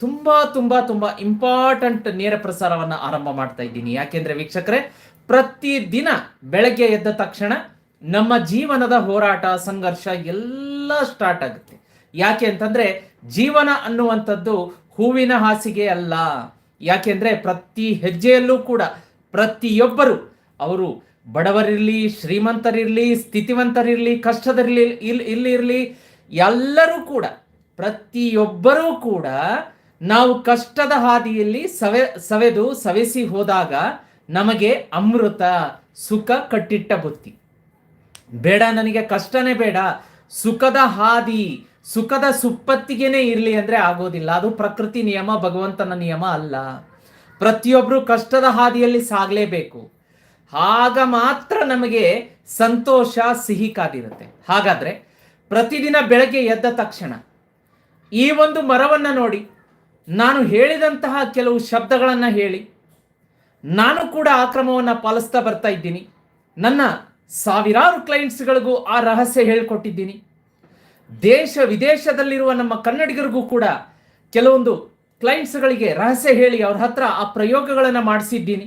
ತುಂಬಾ ತುಂಬಾ ತುಂಬಾ ಇಂಪಾರ್ಟೆಂಟ್ ನೇರ ಪ್ರಸಾರವನ್ನ ಆರಂಭ ಮಾಡ್ತಾ ಇದ್ದೀನಿ. ಯಾಕೆಂದ್ರೆ ವೀಕ್ಷಕರೇ ಪ್ರತಿದಿನ ಬೆಳಗ್ಗೆ ಎದ್ದ ತಕ್ಷಣ ನಮ್ಮ ಜೀವನದ ಹೋರಾಟ, ಸಂಘರ್ಷ ಎಲ್ಲ ಸ್ಟಾರ್ಟ್ ಆಗುತ್ತೆ. ಯಾಕೆ ಅಂತಂದ್ರೆ, ಜೀವನ ಅನ್ನುವಂಥದ್ದು ಹೂವಿನ ಹಾಸಿಗೆ ಅಲ್ಲ. ಯಾಕೆಂದ್ರೆ, ಪ್ರತಿ ಹೆಜ್ಜೆಯಲ್ಲೂ ಕೂಡ ಪ್ರತಿಯೊಬ್ಬರು ಅವರು ಬಡವರಿರ್ಲಿ, ಶ್ರೀಮಂತರಿರ್ಲಿ, ಸ್ಥಿತಿವಂತರಿರ್ಲಿ ಕಷ್ಟದಲ್ಲಿರ್ಲಿ ಇಲ್ಲಿ ಇಲ್ಲಿರಲಿ, ಎಲ್ಲರೂ ಕೂಡ ಪ್ರತಿಯೊಬ್ಬರೂ ಕೂಡ ನಾವು ಕಷ್ಟದ ಹಾದಿಯಲ್ಲಿ ಸವೆ, ಸವೆದು, ಸವೆಸಿ ಹೋದಾಗ ನಮಗೆ ಅಮೃತ, ಸುಖ ಕಟ್ಟಿಟ್ಟ ಬುತ್ತಿ ಬೇಡ ನನಗೆ ಕಷ್ಟನೇ ಬೇಡ. ಸುಖದ ಹಾದಿ, ಸುಖದ ಸುಪ್ಪತ್ತಿಗೆನೇ ಇರಲಿ ಅಂದ್ರೆ ಆಗೋದಿಲ್ಲ. ಅದು ಪ್ರಕೃತಿ ನಿಯಮ, ಭಗವಂತನ ನಿಯಮ ಅಲ್ಲ. ಪ್ರತಿಯೊಬ್ಬರು ಕಷ್ಟದ ಹಾದಿಯಲ್ಲಿ ಸಾಗಲೇಬೇಕು. ಆಗ ಮಾತ್ರ ನಮಗೆ ಸಂತೋಷ, ಸಿಹಿ ಕಾದಿರುತ್ತೆ. ಹಾಗಾದ್ರೆ ಪ್ರತಿದಿನ ಬೆಳಗ್ಗೆ ಎದ್ದ ತಕ್ಷಣ ಈ ಒಂದು ಮರವನ್ನು ನೋಡಿ ನಾನು ಹೇಳಿದಂತಹ ಕೆಲವು ಶಬ್ದಗಳನ್ನು ಹೇಳಿ, ನಾನು ಕೂಡ ಆ ಕ್ರಮವನ್ನು ಪಾಲಿಸ್ತಾ ಬರ್ತಾ ಇದ್ದೀನಿ. ನನ್ನ ಸಾವಿರಾರು ಕ್ಲೈಂಟ್ಸ್ಗಳಿಗೂ ಆ ರಹಸ್ಯ ಹೇಳಿಕೊಟ್ಟಿದ್ದೀನಿ. ದೇಶ ವಿದೇಶದಲ್ಲಿರುವ ನಮ್ಮ ಕನ್ನಡಿಗರಿಗೂ ಕೂಡ ಕೆಲವೊಂದು ಕ್ಲೈಂಟ್ಸ್ಗಳಿಗೆ ರಹಸ್ಯ ಹೇಳಿ ಅವ್ರ ಹತ್ರ ಆ ಪ್ರಯೋಗಗಳನ್ನು ಮಾಡಿಸಿದ್ದೀನಿ.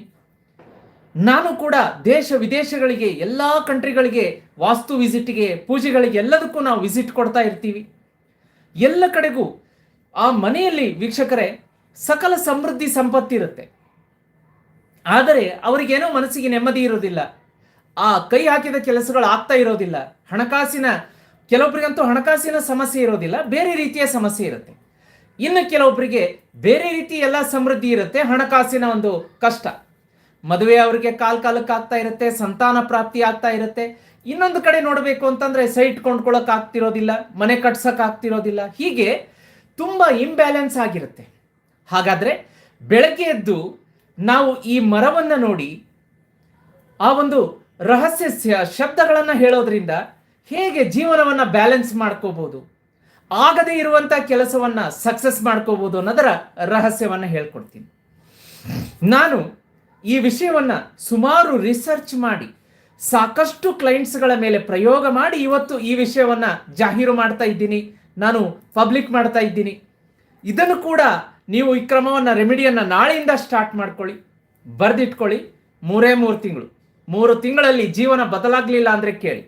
ನಾನು ಕೂಡ ದೇಶ ವಿದೇಶಗಳಿಗೆ, ಎಲ್ಲ ಕಂಟ್ರಿಗಳಿಗೆ ವಾಸ್ತು ವಿಸಿಟ್ಗೆ ಪೂಜೆಗಳಿಗೆ ಎಲ್ಲದಕ್ಕೂ ನಾವು ವಿಸಿಟ್ ಕೊಡ್ತಾ ಇರ್ತೀವಿ. ಎಲ್ಲ ಕಡೆಗೂ ಆ ಮನೆಯಲ್ಲಿ ವೀಕ್ಷಕರೇ ಸಕಲ ಸಮೃದ್ಧಿ ಸಂಪತ್ತಿರುತ್ತೆ ಆದರೆ ಅವರಿಗೇನೋ ಮನಸ್ಸಿಗೆ ನೆಮ್ಮದಿ ಇರೋದಿಲ್ಲ. ಆ ಕೈ ಹಾಕಿದ ಕೆಲಸಗಳು ಆಗ್ತಾ ಇರೋದಿಲ್ಲ. ಹಣಕಾಸಿನ ಕೆಲವೊಬ್ಬರಿಗಂತೂ ಹಣಕಾಸಿನ ಸಮಸ್ಯೆ ಇರೋದಿಲ್ಲ, ಬೇರೆ ರೀತಿಯ ಸಮಸ್ಯೆ ಇರುತ್ತೆ. ಇನ್ನು ಕೆಲವೊಬ್ಬರಿಗೆ ಬೇರೆ ರೀತಿ ಎಲ್ಲ ಸಮೃದ್ಧಿ ಇರುತ್ತೆ, ಹಣಕಾಸಿನ ಒಂದು ಕಷ್ಟ. ಮದುವೆ ಅವರಿಗೆ ಕಾಲ ಕಾಲಕ್ಕೆ ಆಗ್ತಾ ಇರುತ್ತೆ, ಸಂತಾನ ಪ್ರಾಪ್ತಿ ಆಗ್ತಾ ಇರುತ್ತೆ. ಇನ್ನೊಂದು ಕಡೆ ನೋಡಬೇಕು ಅಂತಂದ್ರೆ ಸೈಟ್ ಕೊಂಡ್ಕೊಳಕ್ ಆಗ್ತಿರೋದಿಲ್ಲ, ಮನೆ ಕಟ್ಸಕ್ ಆಗ್ತಿರೋದಿಲ್ಲ. ಹೀಗೆ ತುಂಬಾ ಇಂಬ್ಯಾಲೆನ್ಸ್ ಆಗಿರುತ್ತೆ. ಹಾಗಾದರೆ ಬೆಳಗ್ಗೆ ಎದ್ದು ನಾವು ಈ ಮರವನ್ನು ನೋಡಿ, ಆ ಒಂದು ರಹಸ್ಯ ಶಬ್ದಗಳನ್ನು ಹೇಳೋದ್ರಿಂದ ಹೇಗೆ ಜೀವನವನ್ನು ಬ್ಯಾಲೆನ್ಸ್ ಮಾಡ್ಕೋಬೋದು, ಆಗದೇ ಇರುವಂಥ ಕೆಲಸವನ್ನು ಸಕ್ಸಸ್ ಮಾಡ್ಕೋಬೋದು ಅನ್ನೋದರ ರಹಸ್ಯವನ್ನು ಹೇಳ್ಕೊಡ್ತೀನಿ. ನಾನು ಈ ವಿಷಯವನ್ನು ಸುಮಾರು ರಿಸರ್ಚ್ ಮಾಡಿ, ಸಾಕಷ್ಟು ಕ್ಲೈಂಟ್ಸ್ಗಳ ಮೇಲೆ ಪ್ರಯೋಗ ಮಾಡಿ ಇವತ್ತು ಈ ವಿಷಯವನ್ನು ಜಾಹೀರು ಮಾಡ್ತಾ ಇದ್ದೀನಿ. ನಾನು ಪಬ್ಲಿಕ್ ಮಾಡ್ತಾ ಇದ್ದೀನಿ. ಇದನ್ನು ಕೂಡ ನೀವು ಈ ಕ್ರಮವನ್ನು ರೆಮಿಡಿಯನ್ನು ನಾಳೆಯಿಂದ ಸ್ಟಾರ್ಟ್ ಮಾಡ್ಕೊಳ್ಳಿ. ಬರೆದಿಟ್ಕೊಳ್ಳಿ. ಮೂರೇ ಮೂರು ತಿಂಗಳು. ಮೂರು ತಿಂಗಳಲ್ಲಿ ಜೀವನ ಬದಲಾಗಲಿಲ್ಲ ಅಂದರೆ ಕೇಳಿ.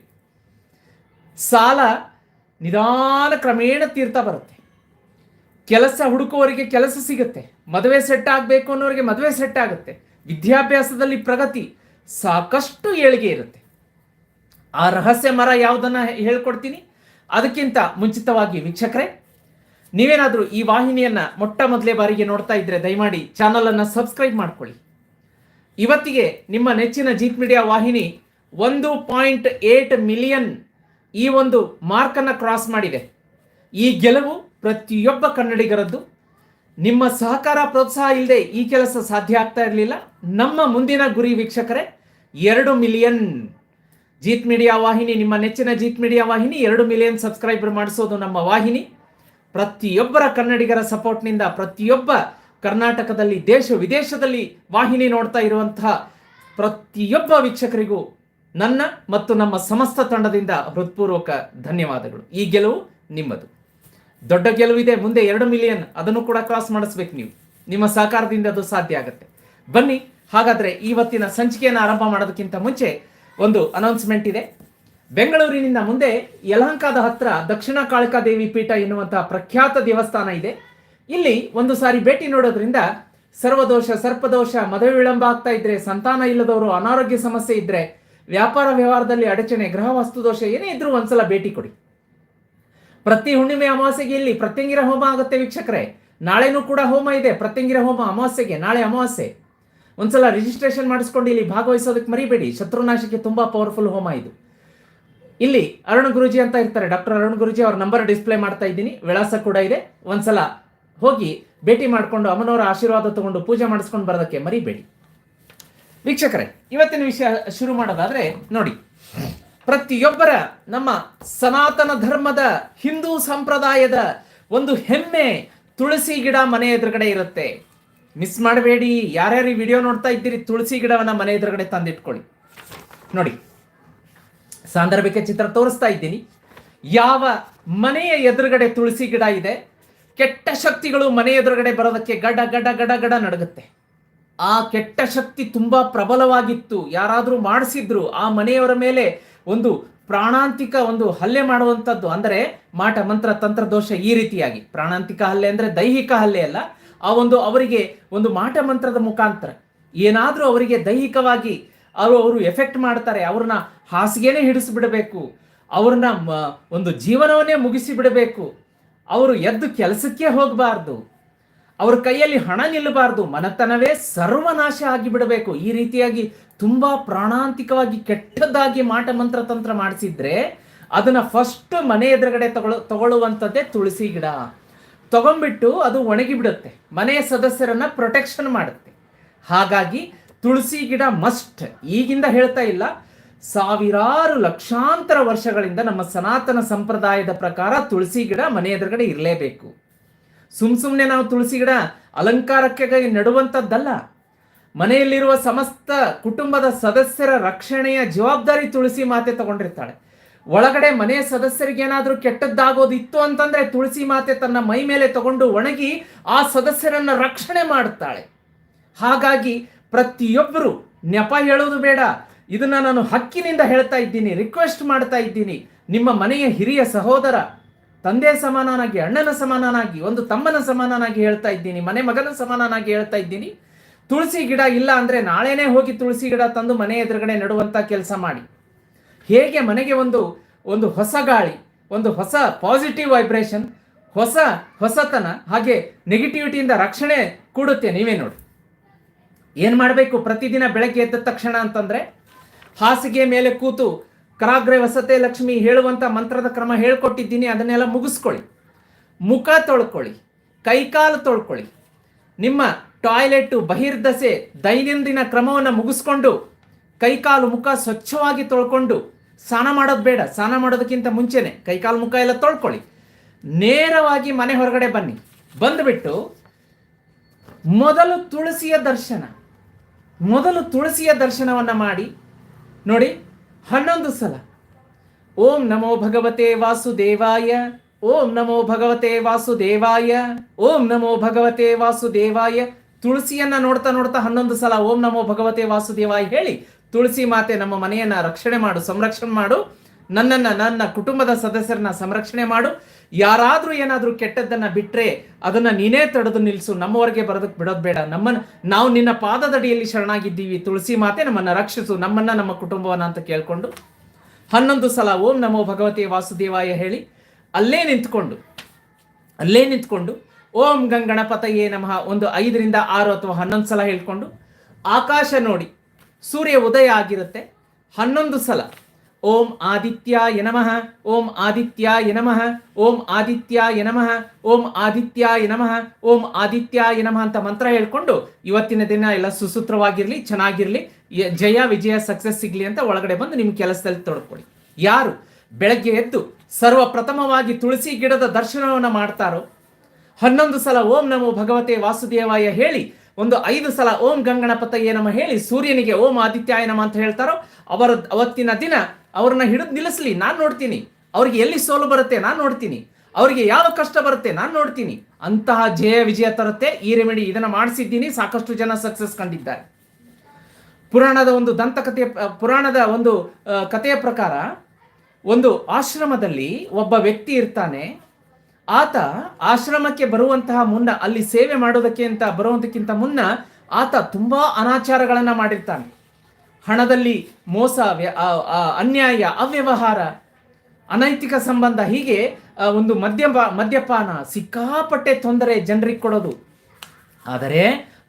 ಸಾಲ ನಿಧಾನ ಕ್ರಮೇಣ ತೀರ್ತಾ ಬರುತ್ತೆ. ಕೆಲಸ ಹುಡುಕುವವರಿಗೆ ಕೆಲಸ ಸಿಗುತ್ತೆ. ಮದುವೆ ಸೆಟ್ ಆಗಬೇಕು ಅನ್ನೋರಿಗೆ ಮದುವೆ ಸೆಟ್ ಆಗುತ್ತೆ. ವಿದ್ಯಾಭ್ಯಾಸದಲ್ಲಿ ಪ್ರಗತಿ ಸಾಕಷ್ಟು ಏಳಿಗೆ ಇರುತ್ತೆ. ಆ ರಹಸ್ಯ ಮರ ಯಾವುದನ್ನು ಹೇಳ್ಕೊಡ್ತೀನಿ? ಅದಕ್ಕಿಂತ ಮುಂಚಿತವಾಗಿ ವೀಕ್ಷಕರೇ, ನೀವೇನಾದರೂ ಈ ವಾಹಿನಿಯನ್ನ ಮೊಟ್ಟ ಮೊದಲೇ ಬಾರಿಗೆ ನೋಡ್ತಾ ಇದ್ರೆ ದಯಮಾಡಿ ಚಾನಲ್ ಅನ್ನ ಸಬ್ಸ್ಕ್ರೈಬ್ ಮಾಡ್ಕೊಳ್ಳಿ. ಇವತ್ತಿಗೆ ನಿಮ್ಮ ನೆಚ್ಚಿನ ಜೀತ್ ಮೀಡಿಯಾ ವಾಹಿನಿ ಒಂದು ಪಾಯಿಂಟ್ ಏಟ್ ಮಿಲಿಯನ್ ಈ ಒಂದು ಮಾರ್ಕನ್ನು ಕ್ರಾಸ್ ಮಾಡಿದೆ. ಈ ಗೆಲುವು ಪ್ರತಿಯೊಬ್ಬ ಕನ್ನಡಿಗರದ್ದು. ನಿಮ್ಮ ಸಹಕಾರ ಪ್ರೋತ್ಸಾಹ ಇಲ್ಲದೆ ಈ ಕೆಲಸ ಸಾಧ್ಯ ಆಗ್ತಾ ಇರಲಿಲ್ಲ. ನಮ್ಮ ಮುಂದಿನ ಗುರಿ ವೀಕ್ಷಕರೇ, ಎರಡು ಮಿಲಿಯನ್. ಜೀತ್ ಮೀಡಿಯಾ ವಾಹಿನಿ, ನಿಮ್ಮ ನೆಚ್ಚಿನ ಜೀತ್ ಮೀಡಿಯಾ ವಾಹಿನಿ, ಎರಡು ಮಿಲಿಯನ್ ಸಬ್ಸ್ಕ್ರೈಬರ್ ಮಾಡಿಸೋದು ನಮ್ಮ ವಾಹಿನಿ. ಪ್ರತಿಯೊಬ್ಬರ ಕನ್ನಡಿಗರ ಸಪೋರ್ಟ್ನಿಂದ ಪ್ರತಿಯೊಬ್ಬ ಕರ್ನಾಟಕದಲ್ಲಿ, ದೇಶ ವಿದೇಶದಲ್ಲಿ ವಾಹಿನಿ ನೋಡ್ತಾ ಇರುವಂತಹ ಪ್ರತಿಯೊಬ್ಬ ವೀಕ್ಷಕರಿಗೂ ನನ್ನ ಮತ್ತು ನಮ್ಮ ಸಮಸ್ತ ತಂಡದಿಂದ ಹೃತ್ಪೂರ್ವಕ ಧನ್ಯವಾದಗಳು. ಈ ಗೆಲುವು ನಿಮ್ಮದು. ದೊಡ್ಡ ಗೆಲುವಿದೆ ಮುಂದೆ ಎರಡು ಮಿಲಿಯನ್ ಅದನ್ನು ಕೂಡ ಕ್ರಾಸ್ ಮಾಡಿಸ್ಬೇಕು ನೀವು. ನಿಮ್ಮ ಸಹಕಾರದಿಂದ ಅದು ಸಾಧ್ಯ ಆಗುತ್ತೆ. ಬನ್ನಿ, ಹಾಗಾದ್ರೆ ಇವತ್ತಿನ ಸಂಚಿಕೆಯನ್ನು ಆರಂಭ ಮಾಡೋದಕ್ಕಿಂತ ಮುಂಚೆ ಒಂದು ಅನೌನ್ಸ್ಮೆಂಟ್ ಇದೆ. ಬೆಂಗಳೂರಿನಿಂದ ಮುಂದೆ ಯಲಹಂಕಾದ ಹತ್ರ ದಕ್ಷಿಣ ಕಾಳಿಕಾ ದೇವಿ ಪೀಠ ಎನ್ನುವಂತಹ ಪ್ರಖ್ಯಾತ ದೇವಸ್ಥಾನ ಇದೆ. ಇಲ್ಲಿ ಒಂದು ಸಾರಿ ಭೇಟಿ ನೋಡೋದ್ರಿಂದ ಸರ್ವದೋಷ, ಸರ್ಪದೋಷ ಮದುವೆ ವಿಳಂಬ ಆಗ್ತಾ ಇದ್ರೆ, ಸಂತಾನ ಇಲ್ಲದವರು, ಅನಾರೋಗ್ಯ ಸಮಸ್ಯೆ ಇದ್ರೆ, ವ್ಯಾಪಾರ ವ್ಯವಹಾರದಲ್ಲಿ ಅಡಚಣೆ, ಗೃಹ ವಾಸ್ತು ದೋಷ ಏನೇ ಇದ್ರೂ ಒಂದ್ಸಲ ಭೇಟಿ ಕೊಡಿ. ಪ್ರತಿ ಹುಣ್ಣಿಮೆ ಅಮಾವಾಸ್ಯೆಗೆ ಇಲ್ಲಿ ಪ್ರತ್ಯಂಗಿರ ಹೋಮ ಆಗುತ್ತೆ ವೀಕ್ಷಕರೇ. ನಾಳೆನೂ ಕೂಡ ಹೋಮ ಇದೆ. ಪ್ರತ್ಯಂಗಿರ ಹೋಮ ಅಮಾವಾಸ್ಯೆಗೆ, ನಾಳೆ ಅಮಾವಾಸ್ಯೆ. ಒಂದ್ಸಲ ರಿಜಿಸ್ಟ್ರೇಷನ್ ಮಾಡಿಸ್ಕೊಂಡು ಇಲ್ಲಿ ಭಾಗವಹಿಸೋದಕ್ಕೆ ಮರಿಬೇಡಿ. ಶತ್ರುನಾಶಕ್ಕೆ ತುಂಬಾ ಪವರ್ಫುಲ್ ಹೋಮ ಇದು. ಇಲ್ಲಿ ಅರುಣ್ ಗುರುಜಿ ಅಂತ ಇರ್ತಾರೆ. ಡಾಕ್ಟರ್ ಅರುಣ್ ಗುರುಜಿ ಅವ್ರ ನಂಬರ್ ಡಿಸ್ಪ್ಲೇ ಮಾಡ್ತಾ ಇದ್ದೀನಿ. ವಿಳಾಸ ಕೂಡ ಇದೆ. ಒಂದ್ಸಲ ಹೋಗಿ ಭೇಟಿ ಮಾಡಿಕೊಂಡು ಅಮ್ಮನವರ ಆಶೀರ್ವಾದ ತಗೊಂಡು ಪೂಜೆ ಮಾಡಿಸ್ಕೊಂಡು ಬರೋದಕ್ಕೆ ಮರಿಬೇಡಿ. ವೀಕ್ಷಕರೇ, ಇವತ್ತಿನ ವಿಷಯ ಶುರು ಮಾಡೋದಾದ್ರೆ ನೋಡಿ. ಪ್ರತಿಯೊಬ್ಬರ ನಮ್ಮ ಸನಾತನ ಧರ್ಮದ ಹಿಂದೂ ಸಂಪ್ರದಾಯದ ಒಂದು ಹೆಮ್ಮೆ ತುಳಸಿ ಗಿಡ ಮನೆ ಎದುರುಗಡೆ ಇರುತ್ತೆ. ಮಿಸ್ ಮಾಡಬೇಡಿ, ಯಾರ್ಯಾರು ಈ ವಿಡಿಯೋ ನೋಡ್ತಾ ಇದ್ದೀರಿ, ತುಳಸಿ ಗಿಡವನ್ನ ಮನೆ ಎದುರುಗಡೆ ತಂದಿಟ್ಕೊಳ್ಳಿ. ನೋಡಿ, ಸಾಂದರ್ಭಿಕ ಚಿತ್ರ ತೋರಿಸ್ತಾ ಇದ್ದೀನಿ. ಯಾವ ಮನೆಯ ಎದುರುಗಡೆ ತುಳಸಿ ಗಿಡ ಇದೆ, ಕೆಟ್ಟ ಶಕ್ತಿಗಳು ಮನೆ ಎದುರುಗಡೆ ಬರೋದಕ್ಕೆ ಗಡ ಗಡ ಗಡ ಗಡ ನಡಗುತ್ತೆ. ಆ ಕೆಟ್ಟ ಶಕ್ತಿ ತುಂಬಾ ಪ್ರಬಲವಾಗಿತ್ತು. ಯಾರಾದರೂ ಮಾಡಿಸಿದ್ರು, ಆ ಮನೆಯವರ ಮೇಲೆ ಒಂದು ಪ್ರಾಣಾಂತಿಕ ಒಂದು ಹಲ್ಲೆ ಮಾಡುವಂಥದ್ದು ಅಂದರೆ ಮಾಟ, ಮಂತ್ರ, ತಂತ್ರ, ದೋಷ ಈ ರೀತಿಯಾಗಿ. ಪ್ರಾಣಾಂತಿಕ ಹಲ್ಲೆ ಅಂದ್ರೆ ದೈಹಿಕ ಹಲ್ಲೆ ಅಲ್ಲ ಆ ಒಂದು ಅವರಿಗೆ ಒಂದು ಮಾಟ ಮಂತ್ರದ ಮುಖಾಂತರ. ಏನಾದರೂ ಅವರಿಗೆ ದೈಹಿಕವಾಗಿ ಅವರು ಅವರು ಎಫೆಕ್ಟ್ ಮಾಡ್ತಾರೆ, ಅವ್ರನ್ನ ಹಾಸಿಗೆನೇ ಹಿಡಿಸಿಬಿಡಬೇಕು, ಅವ್ರನ್ನ ಒಂದು ಜೀವನವನ್ನೇ ಮುಗಿಸಿ ಬಿಡಬೇಕು ಅವರು ಎದ್ದು ಕೆಲಸಕ್ಕೆ ಹೋಗಬಾರ್ದು, ಅವ್ರ ಕೈಯಲ್ಲಿ ಹಣ ನಿಲ್ಲಬಾರ್ದು, ಮನತನವೇ ಸರ್ವನಾಶ ಆಗಿಬಿಡಬೇಕು. ಈ ರೀತಿಯಾಗಿ ತುಂಬ ಪ್ರಾಣಾಂತಿಕವಾಗಿ ಕೆಟ್ಟದ್ದಾಗಿ ಮಾಟ ಮಂತ್ರ ತಂತ್ರ ಮಾಡಿಸಿದ್ರೆ, ಅದನ್ನ ಫಸ್ಟ್ ಮನೆ ಎದುರುಗಡೆ ತಗೊಳ್ಳೋ ತಗೊಳ್ಳುವಂಥದ್ದೇ ತುಳಸಿ ಗಿಡ. ತಗೊಂಡ್ಬಿಟ್ಟು ಅದು ಒಣಗಿ ಬಿಡುತ್ತೆ. ಮನೆಯ ಸದಸ್ಯರನ್ನ ಪ್ರೊಟೆಕ್ಷನ್ ಮಾಡುತ್ತೆ. ಹಾಗಾಗಿ ತುಳಸಿ ಗಿಡ ಮಸ್ಟ್ ಈಗಿಂದ ಹೇಳ್ತಾ ಇಲ್ಲ. ಸಾವಿರಾರು ಲಕ್ಷಾಂತರ ವರ್ಷಗಳಿಂದ ನಮ್ಮ ಸನಾತನ ಸಂಪ್ರದಾಯದ ಪ್ರಕಾರ ತುಳಸಿ ಗಿಡ ಮನೆ ಎದುರುಗಡೆ ಇರಲೇಬೇಕು. ಸುಮ್ ಸುಮ್ಮನೆ ನಾವು ತುಳಸಿ ಗಿಡ ಅಲಂಕಾರಕ್ಕೆ ನೆಡುವಂಥದ್ದಲ್ಲ ಮನೆಯಲ್ಲಿರುವ ಸಮಸ್ತ ಕುಟುಂಬದ ಸದಸ್ಯರ ರಕ್ಷಣೆಯ ಜವಾಬ್ದಾರಿ ತುಳಸಿ ಮಾತೆ ತಗೊಂಡಿರ್ತಾಳೆ. ಒಳಗಡೆ ಮನೆಯ ಸದಸ್ಯರಿಗೆ ಏನಾದರೂ ಕೆಟ್ಟದ್ದಾಗೋದಿತ್ತು ಅಂತಂದ್ರೆ ತುಳಸಿ ಮಾತೆ ತನ್ನ ಮೈ ಮೇಲೆ ತಗೊಂಡು ಒಣಗಿ ಆ ಸದಸ್ಯರನ್ನ ರಕ್ಷಣೆ ಮಾಡುತ್ತಾಳೆ. ಹಾಗಾಗಿ ಪ್ರತಿಯೊಬ್ಬರು ನೆಪ ಹೇಳೋದು ಬೇಡ. ಇದನ್ನ ನಾನು ಹಕ್ಕಿನಿಂದ ಹೇಳ್ತಾ ಇದ್ದೀನಿ ರಿಕ್ವೆಸ್ಟ್ ಮಾಡ್ತಾ ಇದ್ದೀನಿ. ನಿಮ್ಮ ಮನೆಯ ಹಿರಿಯ ಸಹೋದರ, ತಂದೆ ಸಮಾನನಾಗಿ, ಅಣ್ಣನ ಸಮಾನನಾಗಿ, ಒಂದು ತಮ್ಮನ ಸಮಾನನಾಗಿ ಹೇಳ್ತಾ ಇದ್ದೀನಿ, ಮನೆ ಮಗನ ಸಮಾನನಾಗಿ ಹೇಳ್ತಾ ಇದ್ದೀನಿ. ತುಳಸಿ ಗಿಡ ಇಲ್ಲ ಅಂದ್ರೆ ನಾಳೆನೇ ಹೋಗಿ ತುಳಸಿ ಗಿಡ ತಂದು ಮನೆ ಎದುರುಗಡೆ ನೆಡುವಂತ ಕೆಲಸ ಮಾಡಿ. ಹೇಗೆ ಮನೆಗೆ ಒಂದು ಒಂದು ಹೊಸ ಗಾಳಿ, ಒಂದು ಹೊಸ ಪಾಸಿಟಿವ್ ವೈಬ್ರೇಷನ್ ಹೊಸ ಹೊಸತನ, ಹಾಗೆ ನೆಗೆಟಿವಿಟಿಯಿಂದ ರಕ್ಷಣೆ ಕೂಡುತ್ತೆ ನೀವೇ ನೋಡಿ. ಏನು ಮಾಡಬೇಕು? ಪ್ರತಿದಿನ ಬೆಳಗ್ಗೆ ಎದ್ದ ತಕ್ಷಣ ಅಂತಂದರೆ ಹಾಸಿಗೆ ಮೇಲೆ ಕೂತು ಕರಾಗ್ರೆ ವಸತೆ ಲಕ್ಷ್ಮಿ ಹೇಳುವಂಥ ಮಂತ್ರದ ಕ್ರಮ ಹೇಳ್ಕೊಟ್ಟಿದ್ದೀನಿ, ಅದನ್ನೆಲ್ಲ ಮುಗಿಸ್ಕೊಳ್ಳಿ. ಮುಖ ತೊಳ್ಕೊಳ್ಳಿ ಕೈಕಾಲು ತೊಳ್ಕೊಳ್ಳಿ. ನಿಮ್ಮ ಟಾಯ್ಲೆಟ್ ಬಹಿರ್ದಸೆ ದೈನಂದಿನ ಕ್ರಮವನ್ನು ಮುಗಿಸ್ಕೊಂಡು ಕೈಕಾಲು ಮುಖ ಸ್ವಚ್ಛವಾಗಿ ತೊಳ್ಕೊಂಡು ಸ್ನಾನ ಮಾಡೋದು ಬೇಡ, ಸ್ನಾನ ಮಾಡೋದಕ್ಕಿಂತ ಮುಂಚೆನೆ ಕೈಕಾಲು ಮುಖ ಎಲ್ಲ ತೊಳ್ಕೊಳ್ಳಿ. ನೇರವಾಗಿ ಮನೆ ಹೊರಗಡೆ ಬನ್ನಿ. ಬಂದುಬಿಟ್ಟು ಮೊದಲು ತುಳಸಿಯ ದರ್ಶನ, ಮೊದಲು ತುಳಸಿಯ ದರ್ಶನವನ್ನು ಮಾಡಿ, ನೋಡಿ, ಹನ್ನೊಂದು ಸಲ, ಓಂ ನಮೋ ಭಗವತೆ ವಾಸುದೇವಾಯ, ಓಂ ನಮೋ ಭಗವತೆ ವಾಸುದೇವಾಯ, ಓಂ ನಮೋ ಭಗವತೆ ವಾಸುದೇವಾಯ, ತುಳಸಿಯನ್ನ ನೋಡ್ತಾ ನೋಡ್ತಾ ಹನ್ನೊಂದು ಸಲ ಓಂ ನಮೋ ಭಗವತೆ ವಾಸುದೇವಾಯ ಹೇಳಿ ತುಳಸಿ ಮಾತೆ ನಮ್ಮ ಮನೆಯನ್ನ ರಕ್ಷಣೆ ಮಾಡು, ಸಂರಕ್ಷಣೆ ಮಾಡು. ನನ್ನನ್ನ, ನನ್ನ ಕುಟುಂಬದ ಸದಸ್ಯರನ್ನ ಸಂರಕ್ಷಣೆ ಮಾಡು. ಯಾರಾದರೂ ಏನಾದರೂ ಕೆಟ್ಟದ್ದನ್ನ ಬಿಟ್ಟರೆ ಅದನ್ನ ನೀನೇ ತಡೆದು ನಿಲ್ಲಿಸು ನಮ್ಮವರೆಗೆ ಬರೋದಕ್ಕೆ ಬಿಡೋದು ಬೇಡ. ನಮ್ಮನ್ನು, ನಾವು ನಿನ್ನ ಪಾದದಡಿಯಲ್ಲಿ ಶರಣಾಗಿದ್ದೀವಿ. ತುಳಸಿ ಮಾತೆ ನಮ್ಮನ್ನ ರಕ್ಷಿಸು. ನಮ್ಮನ್ನ, ನಮ್ಮ ಕುಟುಂಬವನ್ನ ಅಂತ ಕೇಳಿಕೊಂಡು ಹನ್ನೊಂದು ಸಲ ಓಂ ನಮೋ ಭಗವತಿ ವಾಸುದೇವಾಯ ಹೇಳಿ ಅಲ್ಲೇ ನಿಂತ್ಕೊಂಡು ಅಲ್ಲೇ ನಿಂತ್ಕೊಂಡು ಓಂ ಗಂಗಣಪತಯೇ ನಮಃ ಒಂದು ಐದರಿಂದ ಆರು ಅಥವಾ ಹನ್ನೊಂದು ಸಲ ಹೇಳ್ಕೊಂಡು ಆಕಾಶ ನೋಡಿ ಸೂರ್ಯ ಉದಯ ಆಗಿರುತ್ತೆ. ಹನ್ನೊಂದು ಸಲ. ಓಂ ಆದಿತ್ಯ ನಮಃ, ಓಂ ಆದಿತ್ಯ ನಮಃ, ಓಂ ಆದಿತ್ಯ ನಮಃ, ಓಂ ಆದಿತ್ಯ ನಮಃ, ಓಂ ಆದಿತ್ಯ ನಮಃ ಅಂತ ಮಂತ್ರ ಹೇಳ್ಕೊಂಡು ಇವತ್ತಿನ ದಿನ ಎಲ್ಲ ಸುಸೂತ್ರವಾಗಿರಲಿ, ಚೆನ್ನಾಗಿರಲಿ. ಜಯ, ವಿಜಯ ಸಕ್ಸಸ್ ಸಿಗ್ಲಿ ಅಂತ ಒಳಗಡೆ ಬಂದು ನಿಮ್ಮ ಕೆಲಸದಲ್ಲಿ ತೊಡ್ಕೊಳ್ಳಿ. ಯಾರು ಬೆಳಗ್ಗೆ ಎದ್ದು ಸರ್ವಪ್ರಥಮವಾಗಿ ತುಳಸಿ ಗಿಡದ ದರ್ಶನವನ್ನು ಮಾಡ್ತಾರೋ, ಹನ್ನೊಂದು ಸಲ ಓಂ ನಮೋ ಭಗವತೆ ವಾಸುದೇವಾಯ ಹೇಳಿ ಒಂದು ಐದು ಸಲ ಓಂ ಗಂಗಣಪತಯ್ಯ ನಮ ಹೇಳಿ ಸೂರ್ಯನಿಗೆ ಓಂ ಆದಿತ್ಯಾಯ ನಮ ಅಂತ ಹೇಳ್ತಾರೋ, ಅವರ ಅವತ್ತಿನ ದಿನ ಅವ್ರನ್ನ ಹಿಡಿದು ನಿಲ್ಲಿಸ್ಲಿ, ನಾನು ನೋಡ್ತೀನಿ. ಅವ್ರಿಗೆ ಎಲ್ಲಿ ಸೋಲು ಬರುತ್ತೆ ನಾನು ನೋಡ್ತೀನಿ. ಅವರಿಗೆ ಯಾವ ಕಷ್ಟ ಬರುತ್ತೆ ನಾನು ನೋಡ್ತೀನಿ. ಅಂತಹ ಜಯ ವಿಜಯ ತರುತ್ತೆ. ಈ ರೆಮಿಡಿ ಇದನ್ನ ಮಾಡಿಸಿದ್ದೀನಿ. ಸಾಕಷ್ಟು ಜನ ಸಕ್ಸಸ್ ಕಂಡಿದ್ದಾರೆ. ಪುರಾಣದ ಒಂದು ದಂತಕಥೆಯ ಪುರಾಣದ ಒಂದು ಕಥೆಯ ಪ್ರಕಾರ ಒಂದು ಆಶ್ರಮದಲ್ಲಿ ಒಬ್ಬ ವ್ಯಕ್ತಿ ಇರ್ತಾನೆ. ಆತ ಆಶ್ರಮಕ್ಕೆ ಬರುವಂತಹ ಮುನ್ನ, ಅಲ್ಲಿ ಸೇವೆ ಮಾಡೋದಕ್ಕೆ ಅಂತ ಬರುವುದಕ್ಕಿಂತ ಮುನ್ನ ಆತ ತುಂಬಾ ಅನಾಚಾರಗಳನ್ನ ಮಾಡಿರ್ತಾನೆ. ಹಣದಲ್ಲಿ ಮೋಸ ಅನ್ಯಾಯ, ಅವ್ಯವಹಾರ, ಅನೈತಿಕ ಸಂಬಂಧ ಹೀಗೆ ಒಂದು ಮದ್ಯ ಮದ್ಯಪಾನ, ಸಿಕ್ಕಾಪಟ್ಟೆ ತೊಂದರೆ ಜನರಿಗೆ ಕೊಡೋದು. ಆದರೆ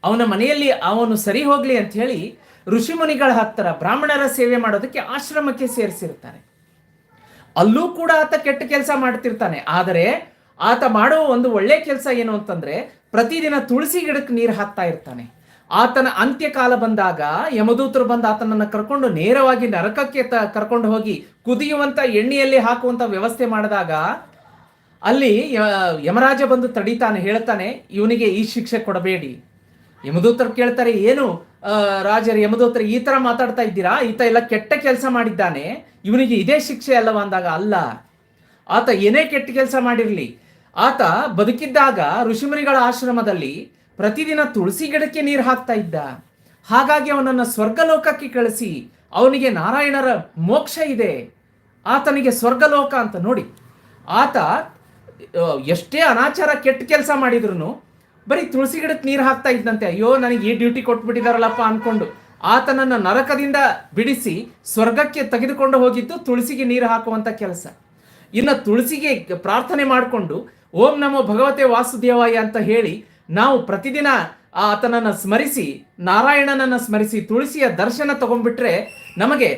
ಅವನ ಮನೆಯಲ್ಲಿ ಅವನು ಸರಿ ಹೋಗ್ಲಿ ಅಂತ ಹೇಳಿ ಋಷಿಮುನಿಗಳ ಹತ್ತಿರ ಬ್ರಾಹ್ಮಣರ ಸೇವೆ ಮಾಡೋದಕ್ಕೆ ಆಶ್ರಮಕ್ಕೆ ಸೇರಿಸಿರ್ತಾನೆ. ಅಲ್ಲೂ ಕೂಡ ಆತ ಕೆಟ್ಟ ಕೆಲಸ ಮಾಡ್ತಿರ್ತಾನೆ. ಆದರೆ ಆತ ಮಾಡೋ ಒಂದು ಒಳ್ಳೆ ಕೆಲಸ ಏನು ಅಂತಂದ್ರೆ ಪ್ರತಿದಿನ ತುಳಸಿ ಗಿಡಕ್ಕೆ ನೀರು ಹಾಕ್ತಾ ಇರ್ತಾನೆ. ಆತನ ಅಂತ್ಯಕಾಲ ಬಂದಾಗ ಯಮದೂತರು ಬಂದು ಆತನನ್ನು ಕರ್ಕೊಂಡು ನೇರವಾಗಿ ನರಕಕ್ಕೆ ತ ಕರ್ಕೊಂಡು ಹೋಗಿ ಕುದಿಯುವಂತ ಎಣ್ಣೆಯಲ್ಲಿ ಹಾಕುವಂತ ವ್ಯವಸ್ಥೆ ಮಾಡಿದಾಗ ಅಲ್ಲಿ ಯಮರಾಜ ಬಂದು ತಡಿತಾನೆ, ಹೇಳ್ತಾನೆ, ಇವನಿಗೆ ಈ ಶಿಕ್ಷೆ ಕೊಡಬೇಡಿ. ಯಮದೂತರು ಕೇಳ್ತಾರೆ, ಏನು ರಾಜರು, ಯಮದೂತರು, ಈ ತರ ಮಾತಾಡ್ತಾ ಇದ್ದೀರಾ? ಈತ ಎಲ್ಲ ಕೆಟ್ಟ ಕೆಲಸ ಮಾಡಿದ್ದಾನೆ. ಇವನಿಗೆ ಇದೇ ಶಿಕ್ಷೆ ಅಲ್ಲವಾ? ಅಂದಾಗ, ಅಲ್ಲ. ಆತ ಏನೇ ಕೆಟ್ಟ ಕೆಲಸ ಮಾಡಿರ್ಲಿ. ಆತ ಬದುಕಿದ್ದಾಗ ಋಷಿಮುನಿಗಳ ಆಶ್ರಮದಲ್ಲಿ ಪ್ರತಿದಿನ ತುಳಸಿ ಗಿಡಕ್ಕೆ ನೀರು ಹಾಕ್ತಾ ಇದ್ದ. ಹಾಗಾಗಿ ಅವನನ್ನು ಸ್ವರ್ಗಲೋಕಕ್ಕೆ ಕಳಿಸಿ ಅವನಿಗೆ ನಾರಾಯಣರ ಮೋಕ್ಷ ಇದೆ. ಆತನಿಗೆ ಸ್ವರ್ಗಲೋಕ ಅಂತ ನೋಡಿ. ಆತ ಎಷ್ಟೇ ಅನಾಚಾರ ಕೆಟ್ಟ ಕೆಲಸ ಮಾಡಿದ್ರು ಬರೀ ತುಳಸಿ ಗಿಡಕ್ಕೆ ನೀರು ಹಾಕ್ತಾ ಇದ್ದಂತೆ. ಅಯ್ಯೋ, ನನಗೆ ಈ ಡ್ಯೂಟಿ ಕೊಟ್ಬಿಟ್ಟಿದಾರಲ್ಲಪ್ಪ ಅನ್ಕೊಂಡು ಆತನನ್ನ ನರಕದಿಂದ ಬಿಡಿಸಿ ಸ್ವರ್ಗಕ್ಕೆ ತೆಗೆದುಕೊಂಡು ಹೋಗಿದ್ದು ತುಳಸಿಗೆ ನೀರು ಹಾಕುವಂತ ಕೆಲಸ. ಇನ್ನು ತುಳಸಿಗೆ ಪ್ರಾರ್ಥನೆ ಮಾಡಿಕೊಂಡು ಓಂ ನಮೋ ಭಗವತೆ ವಾಸುದೇವಾಯ ಅಂತ ಹೇಳಿ ನಾವು ಪ್ರತಿದಿನ ಆತನನ್ನು ಸ್ಮರಿಸಿ, ನಾರಾಯಣನನ್ನು ಸ್ಮರಿಸಿ, ತುಳಸಿಯ ದರ್ಶನ ತಗೊಂಡ್ಬಿಟ್ರೆ ನಮಗೆ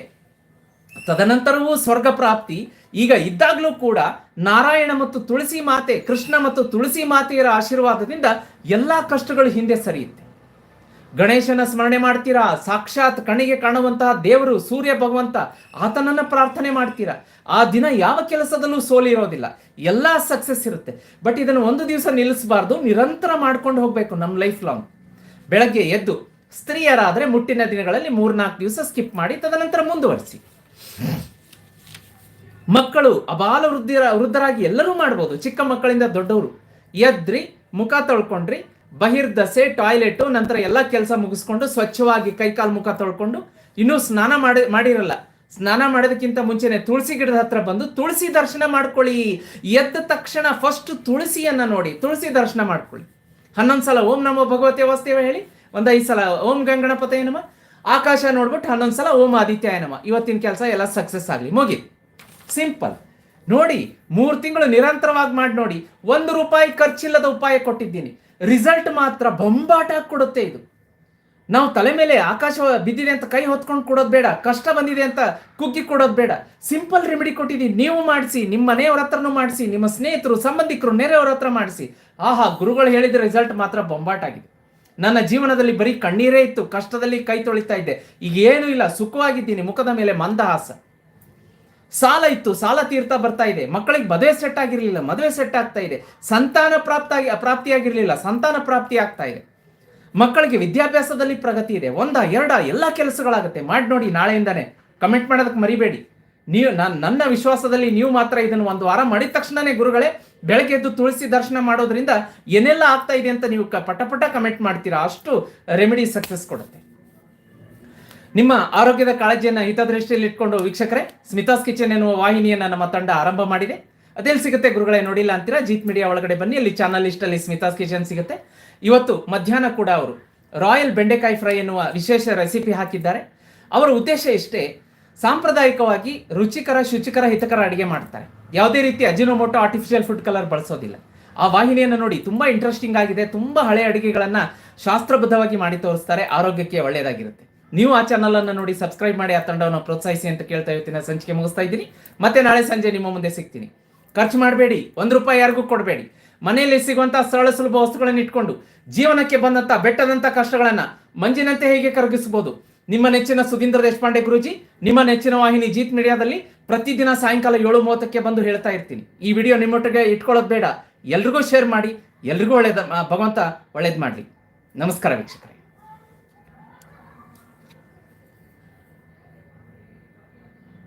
ತದನಂತರವೂ ಸ್ವರ್ಗ ಪ್ರಾಪ್ತಿ. ಈಗ ಇದ್ದಾಗಲೂ ಕೂಡ ನಾರಾಯಣ ಮತ್ತು ತುಳಸಿ ಮಾತೆ, ಕೃಷ್ಣ ಮತ್ತು ತುಳಸಿ ಮಾತೆಯರ ಆಶೀರ್ವಾದದಿಂದ ಎಲ್ಲ ಕಷ್ಟಗಳು ಹಿಂದೆ ಸರಿಯುತ್ತೆ. ಗಣೇಶನ ಸ್ಮರಣೆ ಮಾಡ್ತೀರಾ? ಸಾಕ್ಷಾತ್ ಕಣಿಗೆ ಕಾಣುವಂತಹ ದೇವರು, ಸೂರ್ಯ ಭಗವಂತ ಆತನನ್ನು ಪ್ರಾರ್ಥನೆ ಮಾಡ್ತೀರಾ? ಆ ದಿನ ಯಾವ ಕೆಲಸದಲ್ಲೂ ಸೋಲಿರೋದಿಲ್ಲ ಎಲ್ಲ ಸಕ್ಸಸ್ ಇರುತ್ತೆ. ಬಟ್ ಇದನ್ನು ಒಂದು ದಿವಸ ನಿಲ್ಲಿಸಬಾರ್ದು, ನಿರಂತರ ಮಾಡ್ಕೊಂಡು ಹೋಗಬೇಕು ನಮ್ಮ ಲೈಫ್ ಲಾಂಗ್ ಬೆಳಗ್ಗೆ ಎದ್ದು ಸ್ತ್ರೀಯರಾದ್ರೆ ಮುಟ್ಟಿನ ದಿನಗಳಲ್ಲಿ ಮೂರ್ನಾಲ್ಕು ದಿವಸ ಸ್ಕಿಪ್ ಮಾಡಿ, ತದನಂತರ ಮುಂದುವರಿಸಿ. ಮಕ್ಕಳು ಅಬಾಲ ವೃದ್ಧಿರ, ವೃದ್ಧರಾಗಿ ಎಲ್ಲರೂ ಮಾಡ್ಬೋದು. ಚಿಕ್ಕ ಮಕ್ಕಳಿಂದ ದೊಡ್ಡವರು. ಎದ್ರಿ, ಮುಖ ತೊಳ್ಕೊಂಡ್ರಿ, ಬಹಿರ್ದಸೆ ಟಾಯ್ಲೆಟ್ ನಂತರ ಎಲ್ಲ ಕೆಲಸ ಮುಗಿಸ್ಕೊಂಡು ಸ್ವಚ್ಛವಾಗಿ ಕೈಕಾಲು ಮುಖ ತೊಳ್ಕೊಂಡು, ಇನ್ನೂ ಸ್ನಾನ ಮಾಡಿ, ಮಾಡಿರಲ್ಲ. ಸ್ನಾನ ಮಾಡೋದಕ್ಕಿಂತ ಮುಂಚೆನೆ ತುಳಸಿ ಗಿಡದ ಹತ್ರ ಬಂದು ತುಳಸಿ ದರ್ಶನ ಮಾಡ್ಕೊಳ್ಳಿ. ಎದ್ದ ತಕ್ಷಣ ಫಸ್ಟ್ ತುಳಸಿಯನ್ನ ನೋಡಿ, ತುಳಸಿ ದರ್ಶನ ಮಾಡ್ಕೊಳ್ಳಿ. ಹನ್ನೊಂದು ಸಲ ಓಂ ನಮೋ ಭಗವತಿ ವಾಸ್ತೇವ ಹೇಳಿ, ಒಂದು ಐದು ಸಲ ಓಂ ಗಂಗಣಪತಯ ನಮ. ಆಕಾಶ ನೋಡ್ಬಿಟ್ಟು ಹನ್ನೊಂದು ಸಲ ಓಂ ಆದಿತ್ಯಾಯ ನಮ. ಇವತ್ತಿನ ಕೆಲಸ ಎಲ್ಲ ಸಕ್ಸಸ್ ಆಗಲಿ. ಮುಗಿ ಸಿಂಪಲ್ ನೋಡಿ, ಮೂರು ತಿಂಗಳು ನಿರಂತರವಾಗಿ ಮಾಡಿ ನೋಡಿ. ಒಂದು ರೂಪಾಯಿ ಖರ್ಚಿಲ್ಲದ ಉಪಾಯ ಕೊಟ್ಟಿದ್ದೀನಿ. ರಿಸಲ್ಟ್ ಮಾತ್ರ ಬೊಂಬಾಟ ಕೊಡುತ್ತೆ ಇದು. ನಾವು ತಲೆ ಮೇಲೆ ಆಕಾಶ ಬಿದ್ದಿದೆ ಅಂತ ಕೈ ಹೊತ್ಕೊಂಡು ಕೊಡೋದು ಬೇಡ, ಕಷ್ಟ ಬಂದಿದೆ ಅಂತ ಕುಗ್ಗಿ ಕೊಡೋದು ಬೇಡ. ಸಿಂಪಲ್ ರೆಮಿಡಿ ಕೊಟ್ಟಿದ್ದೀನಿ ನೀವು ಮಾಡಿಸಿ, ನಿಮ್ಮ ಮನೆಯವ್ರ ಹತ್ರನೂ ಮಾಡಿಸಿ, ನಿಮ್ಮ ಸ್ನೇಹಿತರು, ಸಂಬಂಧಿಕರು, ನೆರೆಯವ್ರ ಹತ್ರ ಮಾಡಿಸಿ. ಆಹಾ, ಗುರುಗಳು ಹೇಳಿದ ರಿಸಲ್ಟ್ ಮಾತ್ರ ಬೊಂಬಾಟಾಗಿದೆ ನನ್ನ ಜೀವನದಲ್ಲಿ ಬರೀ ಕಣ್ಣೀರೇ ಇತ್ತು, ಕಷ್ಟದಲ್ಲಿ ಕೈ ತೊಳಿತಾ ಇದ್ದೆ. ಈಗ ಏನೂ ಇಲ್ಲ, ಸುಖವಾಗಿದ್ದೀನಿ, ಮುಖದ ಮೇಲೆ ಮಂದಹಾಸ. ಸಾಲ ಇತ್ತು, ಸಾಲ ತೀರ್ತಾ ಬರ್ತಾ ಇದೆ. ಮಕ್ಕಳಿಗೆ ಮದುವೆ ಸೆಟ್ ಆಗಿರಲಿಲ್ಲ, ಮದುವೆ ಸೆಟ್ ಆಗ್ತಾ ಇದೆ. ಸಂತಾನ ಪ್ರಾಪ್ತಾಗಿ ಪ್ರಾಪ್ತಿಯಾಗಿರಲಿಲ್ಲ ಸಂತಾನ ಪ್ರಾಪ್ತಿ ಆಗ್ತಾ ಇದೆ. ಮಕ್ಕಳಿಗೆ ವಿದ್ಯಾಭ್ಯಾಸದಲ್ಲಿ ಪ್ರಗತಿ ಇದೆ. ಒಂದ, ಎರಡ, ಎಲ್ಲ ಕೆಲಸಗಳಾಗುತ್ತೆ. ಮಾಡಿ ನೋಡಿ ನಾಳೆಯಿಂದಾನೆ. ಕಮೆಂಟ್ ಮಾಡೋದಕ್ಕೆ ಮರಿಬೇಡಿ. ನೀವು, ನಾನು, ನನ್ನ ವಿಶ್ವಾಸದಲ್ಲಿ ನೀವು ಮಾತ್ರ ಇದನ್ನು ಒಂದು ವಾರ ಮಾಡಿದ ತಕ್ಷಣನೇ ಗುರುಗಳೇ, ಬೆಳಗ್ಗೆ ಎದ್ದು ತುಳಸಿ ದರ್ಶನ ಮಾಡೋದ್ರಿಂದ ಏನೆಲ್ಲ ಆಗ್ತಾ ಇದೆ ಅಂತ ನೀವು ಪಟಪಟ ಪಟ ಪಟ ಕಮೆಂಟ್ ಮಾಡ್ತೀರಾ. ಅಷ್ಟು ರೆಮಿಡಿ ಸಕ್ಸಸ್ ಕೊಡುತ್ತೆ. ನಿಮ್ಮ ಆರೋಗ್ಯದ ಕಾಳಜಿಯನ್ನು ಹಿತದೃಷ್ಟಿಯಲ್ಲಿ ಇಟ್ಕೊಂಡು ವೀಕ್ಷಕರೇ ಸ್ಮಿತಾಸ್ ಕಿಚನ್ ಎನ್ನುವ ವಾಹಿನಿಯನ್ನು ನಮ್ಮ ತಂಡ ಆರಂಭ ಮಾಡಿದೆ. ಅದೆಲ್ಲಿ ಸಿಗುತ್ತೆ ಗುರುಗಳೇ ನೋಡಿಲ್ಲ ಅಂತೀರಾ? ಜೀತ್ ಮೀಡಿಯಾ ಒಳಗಡೆ ಬನ್ನಿ. ಅಲ್ಲಿ ಚಾನಲ್ ಲಿಸ್ಟಲ್ಲಿ ಸ್ಮಿತಾಸ್ ಕಿಚನ್ ಸಿಗುತ್ತೆ. ಇವತ್ತು ಮಧ್ಯಾಹ್ನ ಕೂಡ ಅವರು ರಾಯಲ್ ಬೆಂಡೆಕಾಯಿ ಫ್ರೈ ಎನ್ನುವ ವಿಶೇಷ ರೆಸಿಪಿ ಹಾಕಿದ್ದಾರೆ. ಅವರ ಉದ್ದೇಶ ಇಷ್ಟೇ, ಸಾಂಪ್ರದಾಯಿಕವಾಗಿ ರುಚಿಕರ, ಶುಚಿಕರ, ಹಿತಕರ ಅಡುಗೆ ಮಾಡ್ತಾರೆ. ಯಾವುದೇ ರೀತಿ ಅಜಿನೋಮೋಟೋ ಆರ್ಟಿಫಿಷಿಯಲ್ ಫುಡ್ ಕಲರ್ ಬಳಸೋದಿಲ್ಲ. ಆ ವಾಹಿನಿಯನ್ನು ನೋಡಿ ತುಂಬಾ ಇಂಟ್ರೆಸ್ಟಿಂಗ್ ಆಗಿದೆ. ತುಂಬಾ ಹಳೆ ಅಡುಗೆಗಳನ್ನು ಶಾಸ್ತ್ರಬದ್ಧವಾಗಿ ಮಾಡಿ ತೋರಿಸ್ತಾರೆ. ಆರೋಗ್ಯಕ್ಕೆ ಒಳ್ಳೆಯದಾಗಿರುತ್ತೆ. ನೀವು ಆ ಚಾನಲನ್ನು ನೋಡಿ ಸಬ್ಸ್ಕ್ರೈಬ್ ಮಾಡಿ ಆ ತಂಡವನ್ನು ಪ್ರೋತ್ಸಾಹಿಸಿ ಅಂತ ಕೇಳ್ತಾ ಇವತ್ತಿನ ಸಂಚಿಕೆ ಮುಗಿಸ್ತಾ ಇದ್ದೀನಿ. ಮತ್ತೆ ನಾಳೆ ಸಂಜೆ ನಿಮ್ಮ ಮುಂದೆ ಸಿಗ್ತೀನಿ. ಖರ್ಚು ಮಾಡಬೇಡಿ, ಒಂದು ರೂಪಾಯಿ ಯಾರಿಗೂ ಕೊಡಬೇಡಿ. ಮನೆಯಲ್ಲಿ ಸಿಗುವಂತಹ ಸರಳ ಸುಲಭ ವಸ್ತುಗಳನ್ನು ಇಟ್ಕೊಂಡು ಜೀವನಕ್ಕೆ ಬಂದಂತ, ಬೆಟ್ಟದಂತ ಕಷ್ಟಗಳನ್ನ ಮಂಜಿನಂತೆ ಹೇಗೆ ಕರಗಿಸಬಹುದು? ನಿಮ್ಮ ನೆಚ್ಚಿನ ಸುಧೀಂದ್ರ ದೇಶಪಾಂಡೆ ಗುರುಜಿ, ನಿಮ್ಮ ನೆಚ್ಚಿನ ವಾಹಿನಿ ಜೀತ್ ಮೀಡಿಯಾದಲ್ಲಿ ಪ್ರತಿದಿನ ಸಾಯಂಕಾಲ ಏಳು ಮೂವತ್ತಕ್ಕೆ ಬಂದು ಹೇಳ್ತಾ ಇರ್ತೀನಿ. ಈ ವಿಡಿಯೋ ನಿಮ್ಮೊಟ್ಟಿಗೆ ಇಟ್ಕೊಳ್ಳೋದು ಬೇಡ. ಎಲ್ರಿಗೂ ಶೇರ್ ಮಾಡಿ, ಎಲ್ರಿಗೂ ಒಳ್ಳೇದ ಭಗವಂತ ಒಳ್ಳೇದು ಮಾಡಲಿ. ನಮಸ್ಕಾರ ವೀಕ್ಷಕರೇ.